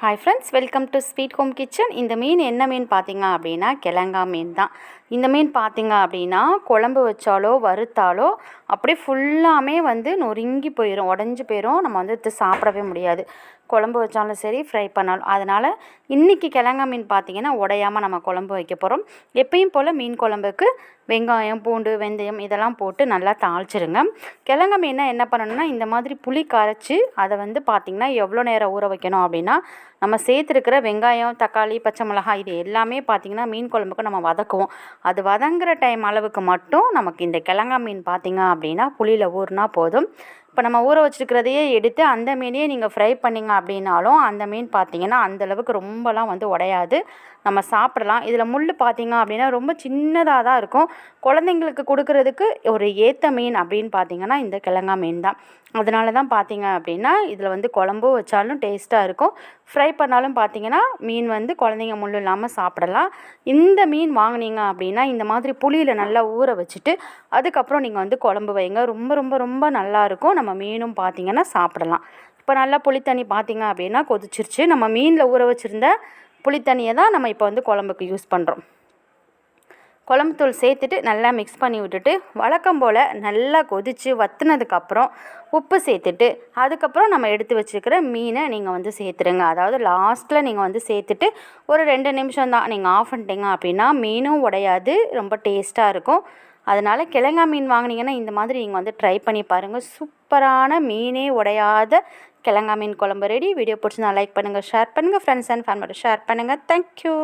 Hi friends welcome to sweet home kitchen இந்த மீன் என்ன மீன் பார்த்தீங்க அப்படின்னா கிழங்கா மீன் தான். இந்த மீன் பார்த்தீங்க அப்படின்னா குழம்பு வச்சாலோ வறுத்தாலோ அப்படியே ஃபுல்லாமே வந்து நொறுங்கி போயிடும் உடஞ்சி போயிடும் நம்ம வந்து இது சாப்பிடவே முடியாது. குழம்பு வச்சாலும் சரி ஃப்ரை பண்ணாலும். அதனால் இன்றைக்கி கிழங்கா மீன் பார்த்திங்கன்னா உடையாமல் நம்ம குழம்பு வைக்க போகிறோம் எப்பயும் போல் மீன் குழம்புக்கு வெங்காயம் பூண்டு வெந்தயம் இதெல்லாம் போட்டு நல்லா தாளிச்சிருங்க. கிழங்கா மீனை என்ன பண்ணணும்னா இந்த மாதிரி புளி கரைச்சி அதை வந்து பார்த்திங்கன்னா எவ்வளோ நேரம் ஊற வைக்கணும் அப்படின்னா நம்ம சேர்த்துருக்கிற வெங்காயம் தக்காளி பச்சை மிளகாய் இது எல்லாமே பார்த்திங்கன்னா மீன் குழம்புக்கு நம்ம வதக்குவோம். அது வதங்குற டைம் அளவுக்கு மட்டும் நமக்கு இந்த கிழங்கா மீன் பார்த்திங்க அப்படின்னா புளியில் ஊறுனா போதும். இப்போ நம்ம ஊற வச்சுருக்கிறதையே எடுத்து அந்த மீனையே நீங்கள் ஃப்ரை பண்ணிங்க அப்படின்னாலும் அந்த மீன் பார்த்திங்கன்னா அந்தளவுக்கு ரொம்பலாம் வந்து உடையாது. நம்ம சாப்பிடலாம். இதில் முள் பார்த்திங்க அப்படின்னா ரொம்ப சின்னதாக தான் இருக்கும். குழந்தைங்களுக்கு கொடுக்குறதுக்கு ஒரு ஏற்ற மீன் அப்படின்னு பார்த்திங்கன்னா இந்த கிழங்கா மீன் தான். அதனால தான் பார்த்திங்க அப்படின்னா இதில் வந்து குழம்பும் வச்சாலும் டேஸ்ட்டாக இருக்கும். ஃப்ரை பண்ணாலும் பார்த்திங்கன்னா மீன் வந்து குழந்தைங்க முள் இல்லாமல் சாப்பிடலாம். இந்த மீன் வாங்கினீங்க அப்படின்னா இந்த மாதிரி புளியில் நல்லா ஊற வச்சுட்டு அதுக்கப்புறம் நீங்கள் வந்து குழம்பு வைங்க. ரொம்ப ரொம்ப ரொம்ப நல்லாயிருக்கும் நம்ம மீனும் பார்த்திங்கன்னா சாப்பிடலாம். இப்போ நல்லா புளித்தண்ணி பார்த்திங்க அப்படின்னா கொதிச்சிருச்சு. நம்ம மீனில் ஊற வச்சுருந்த புளித்தண்ணியை தான் நம்ம இப்போ வந்து குழம்புக்கு யூஸ் பண்ணுறோம் குழம்புத்தூள் சேர்த்துட்டு நல்லா மிக்ஸ் பண்ணி விட்டுட்டு வழக்கம் போல் நல்லா கொதித்து வற்றுனதுக்கப்புறம் உப்பு சேர்த்துட்டு அதுக்கப்புறம் நம்ம எடுத்து வச்சுருக்கிற மீனை நீங்கள் வந்து சேர்த்துருங்க. அதாவது லாஸ்ட்டில் நீங்கள் வந்து சேர்த்துட்டு ஒரு ரெண்டு நிமிஷம் தான். நீங்கள் ஆஃப் பண்ணிட்டீங்க அப்படின்னா மீனும் உடையாது. ரொம்ப டேஸ்ட்டாக இருக்கும். அதனால் கிழங்கா மீன் வாங்கினீங்கன்னா இந்த மாதிரி நீங்கள் வந்து ட்ரை பண்ணி பாருங்கள் சூப்பரான மீனே உடையாத கிழங்கா மீன் குழம்பு ரெடி வீடியோ பிடிச்சிருந்தா லைக் பண்ணுங்கள் ஷேர் பண்ணுங்கள் ஃப்ரெண்ட்ஸ் அண்ட் ஃபேமிலியோட ஷேர் பண்ணுங்கள் தேங்க்யூ